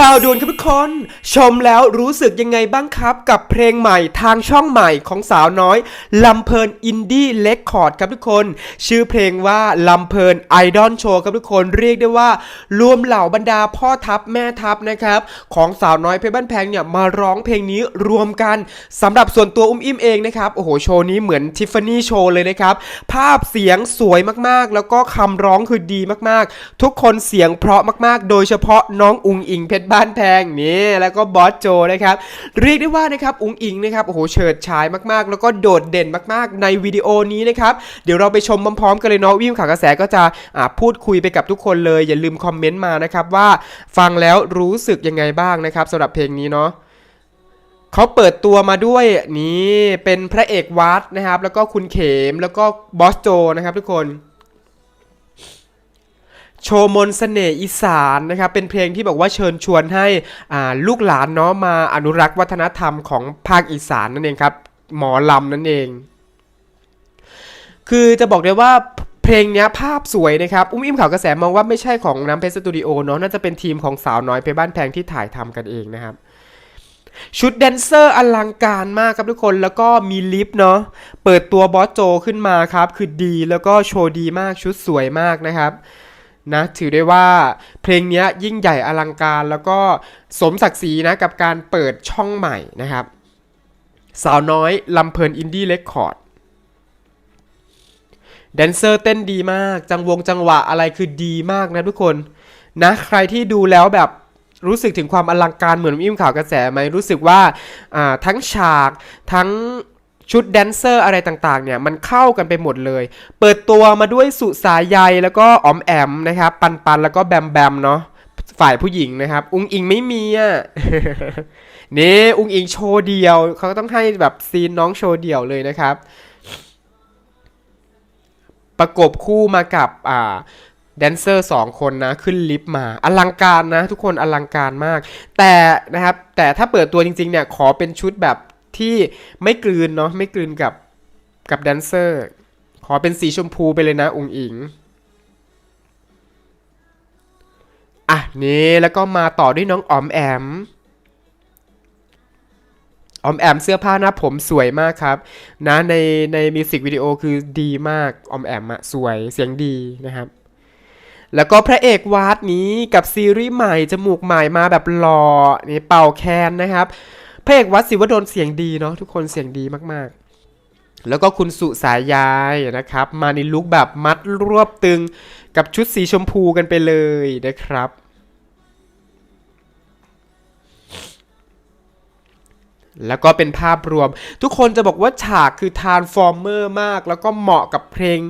ข่าวด่วนครับทุกคน ชมแล้วรู้สึกยังไงบ้างครับ กับเพลงใหม่ทางช่องใหม่ของสาวน้อยลำเพลินอินดี้เลคคอร์ดครับทุกคน ชื่อเพลงว่าลำเพลินไอดอลโชว์ครับทุกคนเรียกได้ว่ารวมเหล่าบรรดาพ่อทัพแม่ทัพนะครับ ของสาวน้อยเพชรบ้านแพงเนี่ยมาร้องเพลงนี้รวมกันสำหรับส่วนตัวอุ้มอิ่มเองนะครับโอ้โหโชว์นี้เหมือนทิฟฟานี่โชว์เลยนะครับภาพเสียงสวยมากๆ แล้วก็คำร้องคือดีมากๆ ทุกคนเสียงเพราะมากๆ โดยเฉพาะน้องอุงอิงเพชรบ้านแพงนี่แล้วก็บอสโจนะครับเรียกได้ว่านะครับอุงอิงนะครับโอ้โหเฉิดฉายมากๆ แล้วก็โดดเด่นมากๆ ในวิดีโอนี้นะครับเดี๋ยวเราไปชมพร้อมๆกันเลยเนาะวิวข่าวกระแสก็จะพูดคุยไปกับทุกคนเลยอย่าลืมคอมเมนต์มานะครับว่าฟังแล้วรู้สึกยังไงบ้างนะครับสำหรับเพลงนี้เนาะเขาเปิดตัวมาด้วยนี่เป็นพระเอกวัดนะครับ แล้วก็คุณเขมแล้วก็บอสโจนะครับทุกคน โชว์มนต์เสน่ห์อีสานนะครับเป็นเพลงที่บอกว่าเชิญชวนให้ลูกหลานเนาะมาอนุรักษ์วัฒนธรรมของภาคอีสานนั่นเองครับหมอลำนั่นเอง คือจะบอกได้ว่าเพลงนี้ภาพสวยนะครับ อุ้มอิ่มข่าวกระแสมองว่าไม่ใช่ของน้ำเพชรสตูดิโอเนาะน่าจะเป็นทีมของสาวน้อยเพบ้านแพงที่ถ่ายทำกันเองนะครับ ชุดแดนเซอร์อลังการมากครับทุกคนแล้วก็มีลิฟต์เนาะเปิดตัวบอสโจขึ้นมาครับ คือดีแล้วก็โชว์ดีมากชุดสวยมากนะครับ นะถือได้ว่าเพลงนี้ยิ่งใหญ่อลังการแล้วก็สมศักดิ์ศรีนะกับการเปิดช่องใหม่นะครับ สาวน้อยลำเพลินอินดี้เรคคอร์ดแดนเซอร์เต้นดีมาก จังวงจังหวะอะไรคือดีมากนะทุกคนนะใครที่ดูแล้วแบบรู้สึกถึงความอลังการเหมือนอิ่มข่าวกระแสไหมรู้สึกว่าทั้งฉากทั้ง ชุดแดนเซอร์อะไรต่างๆเนี่ยมันเข้ากันไปหมดเลย เปิดตัวมาด้วยสุสายใยแล้วก็ออมแอมนะครับ ปันปันแล้วก็แบมแบมเนาะฝ่ายผู้หญิงนะครับ อุงอิงไม่มีอะนี่อุงอิงโชว์เดียวเขาต้องให้แบบซีนน้องโชว์เดียวเลยนะครับ ประกบคู่มากับอ่าแดนเซอร์สองคนนะ ขึ้นลิฟต์มา อลังการนะ ทุกคนอลังการมาก แต่นะครับ แต่ถ้าเปิดตัวจริงๆเนี่ย ขอเป็นชุดแบบ ที่ไม่กลืนเนาะไม่กลืนกับกับแดนเซอร์ ขอเป็นสีชมพูไปเลยนะอุงอิงอะนี่แล้วก็มาต่อด้วยน้องอมแอมอมแอมเสื้อผ้าหน้าผมสวยมากครับนะในในมิวสิกวิดีโอคือดีมากอมแอมอะสวยเสียงดีนะครับ แล้วก็พระเอกวาดนี้กับซีรีส์ใหม่จมูกใหม่มาแบบหล่อนี่เป่าแคนนะครับ เอกวัดศิวดลเสียงดีเนาะทุกคนเสียงดีมากๆ แล้วก็คุณสุสายยายนะครับ มาในลุคแบบมัดรวบตึงกับชุดสีชมพูกันไปเลยนะครับแล้วก็เป็นภาพรวม ทุกคนจะบอกว่าฉากคือทานฟอร์เมอร์มาก แล้วก็เหมาะกับเพลง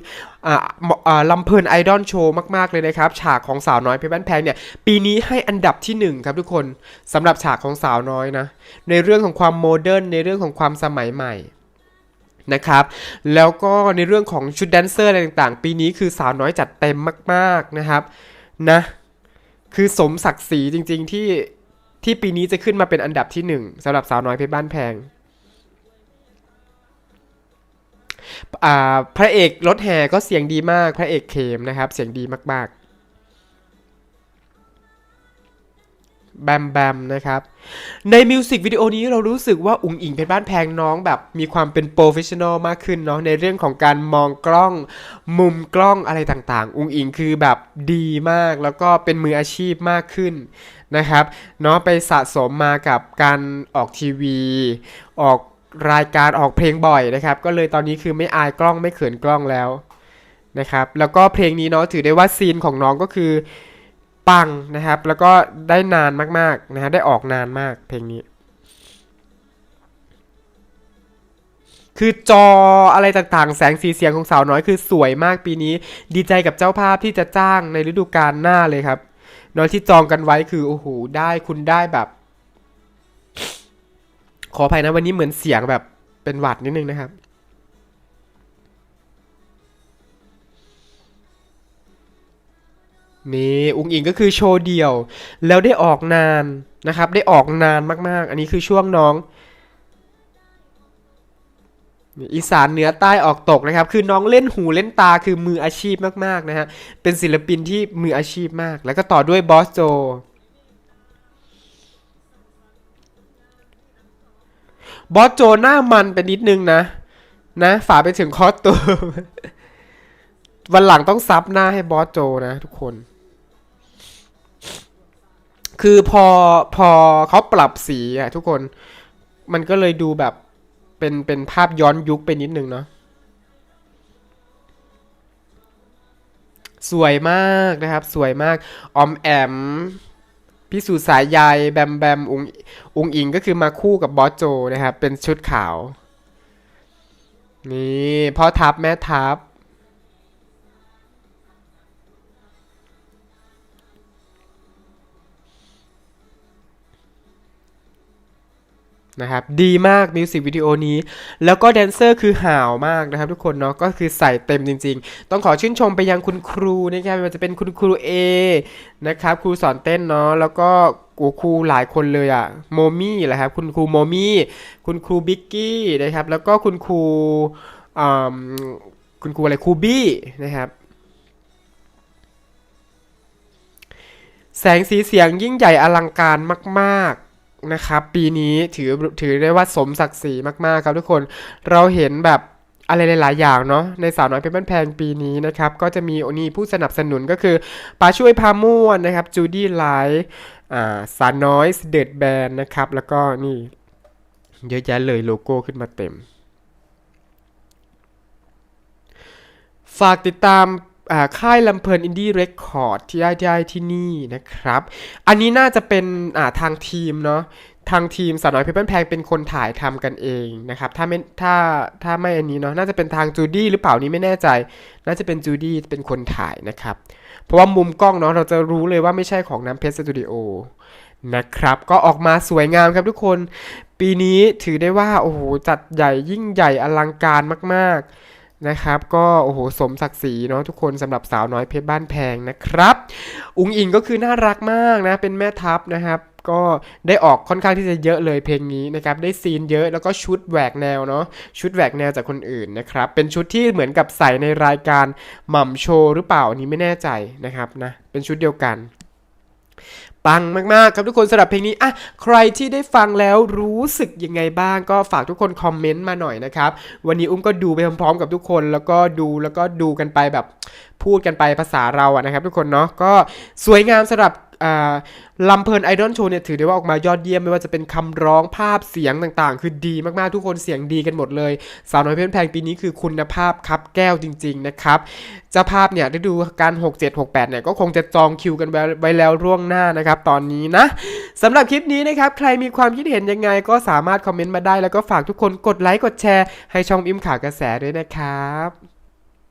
ลำเพลินไอดอลโชว์มากๆเลยนะครับ ฉากของสาวน้อยเพชรบ้านแพงเนี่ยปีนี้ให้อันดับที่ 1 ครับทุกคนสำหรับฉากของสาวน้อยนะ ในเรื่องของความโมเดิร์นในเรื่องของความสมัยใหม่นะครับ แล้วก็ในเรื่องของชุดแดนเซอร์อะไรต่างๆ ปีนี้คือสาวน้อยจัดเต็มมากๆนะครับนะคือสมศักดิ์ศรีจริงๆที่ที่ปีนี้จะขึ้นมาเป็นอันดับที่หนึ่งสำหรับสาวน้อยเพชรบ้านแพง พระเอกรถแห่ก็เสียงดีมาก พระเอกเขมนะครับ เสียงดีมาก ๆแบมแบมนะครับ ในมิวสิกวิดีโอนี้เรารู้สึกว่าอุ๋งอิงเพชรบ้านแพงน้องแบบมีความเป็นโปรเฟชชั่นอลมากขึ้นเนาะในเรื่องของการมองกล้อง มุมกล้องอะไรต่างๆ อุ๋งอิงคือแบบดีมากแล้วก็เป็นมืออาชีพมากขึ้นนะครับเนาะไปสะสมมากับการออกทีวี ออก รายการออกเพลงบ่อยนะครับ ก็เลยตอนนี้คือไม่อายกล้องไม่เขินกล้องแล้วนะครับ แล้วก็เพลงนี้เนาะถือได้ว่าซีนของน้องก็คือปังนะครับ แล้วก็ได้นานมากๆนะฮะได้ออกนานมากเพลงนี้ คือจออะไรต่างๆ แสงสีเสียงของสาวน้อยคือสวยมากปีนี้ ดีใจกับเจ้าภาพที่จะจ้างในฤดูกาลหน้าเลยครับน้อยที่จองกันไว้คือโอ้โหได้คุณได้แบบ ขออภัยนะวันนี้เหมือนเสียงแบบเป็นหวัดนิดนึงนะครับ นี่อุงอิงก็คือโชว์เดี่ยว แล้วได้ออกนานนะครับ ได้ออกนานมากๆ อันนี้คือช่วงน้องอีสานเหนือใต้ออกตกนะครับ คือน้องเล่นหูเล่นตาคือมืออาชีพมากๆนะฮะเป็นศิลปินที่มืออาชีพมาก แล้วก็ต่อด้วยบอสโจ บอสโจหน้ามันไปนิดนึงนะ นะ ฝาไปถึงคอสตูมวันหลังต้องซับหน้าให้บอสโจนะทุกคน คือพอพอเขาปรับสีอะทุกคน มันก็เลยดูแบบเป็นเป็นภาพย้อนยุคไปนิดนึงเนาะสวยมากนะครับ สวยมาก ออมแอม พิสูสายายแบมแบมอุงอุงอิงก็คือมาคู่กับบอสโจนะครับ เป็นชุดขาว นี่พ่อทัพแม่ทัพ นะครับดีมากมิวสิกวิดีโอนี้ แล้วก็แดนเซอร์คือห่าวมากนะครับทุกคนเนาะก็คือใส่เต็มจริง ๆ ต้องขอชื่นชมไปยังคุณครูนะครับไม่ว่าจะเป็นคุณครูเอนะครับครูสอนเต้นเนาะแล้วก็โอ้ครูหลายคนเลยอะโมมี่แหละครับคุณครูโมมี่คุณครูบิ๊กกี้นะครับแล้วก็คุณครูอ่าคุณครูอะไรครูบี้นะครับแสงสีเสียงยิ่งใหญ่อลังการมากๆ นะครับ ปีนี้ถือถือได้ว่าสมศักดิ์ศรีมากๆครับทุกคนเราเห็นแบบอะไรหลาย ๆ อย่างเนาะในสาวน้อยเพชรบ้านแพงปีนี้นะครับ ก็จะมีโอนี่ผู้สนับสนุนก็คือป้าช่วยพาม่วนนะครับจูดี้ไลท์สาวน้อยเดดแบนนะครับ แล้วก็นี่เยอะแยะเลยโลโก้ขึ้นมาเต็ม ฝากติดตาม ค่ายลำเพลินอินดี้เรคคอร์ดที่ได้ได้ที่นี่นะครับ อันนี้น่าจะเป็นาทางทีมเนาะทางทีมสาวน้อยเพชรบ้านแพงเป็นคนถ่ายทำกันเองนะครับ ถ้าไม่ถ้าถ้าไม่อันนี้เนาะน่าจะเป็นทางจูดี้หรือเปล่านี้ไม่แน่ใจ น่าจะเป็นจูดี้เป็นคนถ่ายนะครับ เพราะว่ามุมกล้องเนาะเราจะรู้เลยว่าไม่ใช่ของน้ำเพชรสตูดิโอนะครับ ก็ออกมาสวยงามครับทุกคน ปีนี้ถือได้ว่า โอ้โห จัดใหญ่ยิ่งใหญ่อลังการมาก ๆ นะครับ ก็โอ้โหสมศักดิ์ศรีเนาะทุกคนสำหรับสาวน้อยเพชรบ้านแพงนะครับ อุงอิงก็คือน่ารักมากนะ เป็นแม่ทัพนะครับ ก็ได้ออกค่อนข้างที่จะเยอะเลยเพลงนี้นะครับ ได้ซีนเยอะแล้วก็ชุดแหวกแนวเนาะชุดแหวกแนวจากคนอื่นนะครับ เป็นชุดที่เหมือนกับใส่ในรายการหม่ำโชว์หรือเปล่าอันนี้ไม่แน่ใจนะครับนะเป็นชุดเดียวกัน ปังมากๆ ครับทุกคนสำหรับเพลงนี้อะใครที่ได้ฟังแล้วรู้สึกยังไงบ้างก็ฝากทุกคนคอมเมนต์มาหน่อยนะครับ วันนี้อุ้มก็ดูไปพร้อมๆกับทุกคนแล้วก็ดูแล้วก็ดูกันไปแบบพูดกันไปภาษาเราอะนะครับ ทุกคนเนาะก็สวยงามสำหรับ ลำเพลินไอดอลโชว์เนี่ยถือได้ว่าออกมายอดเยี่ยมไม่ว่าจะเป็นคำร้องภาพเสียงต่างๆ คือดีมากๆทุกคนเสียงดีกันหมดเลย สาวน้อยเพชรแพงปีนี้คือคุณภาพครับแก้วจริง ๆ นะครับเจ้าภาพเนี่ยได้ดูการ 6 7 6 8 เนี่ยก็คงจะจองคิวกันไว้ไว้แล้วร่วงหน้านะครับตอนนี้นะสำหรับคลิปนี้นะครับใครมีความคิดเห็นยังไงก็สามารถคอมเมนต์มาได้แล้วก็ฝากทุกคนกดไลค์กดแชร์ให้ช่องอิมข่าวกระแสด้วยนะครับ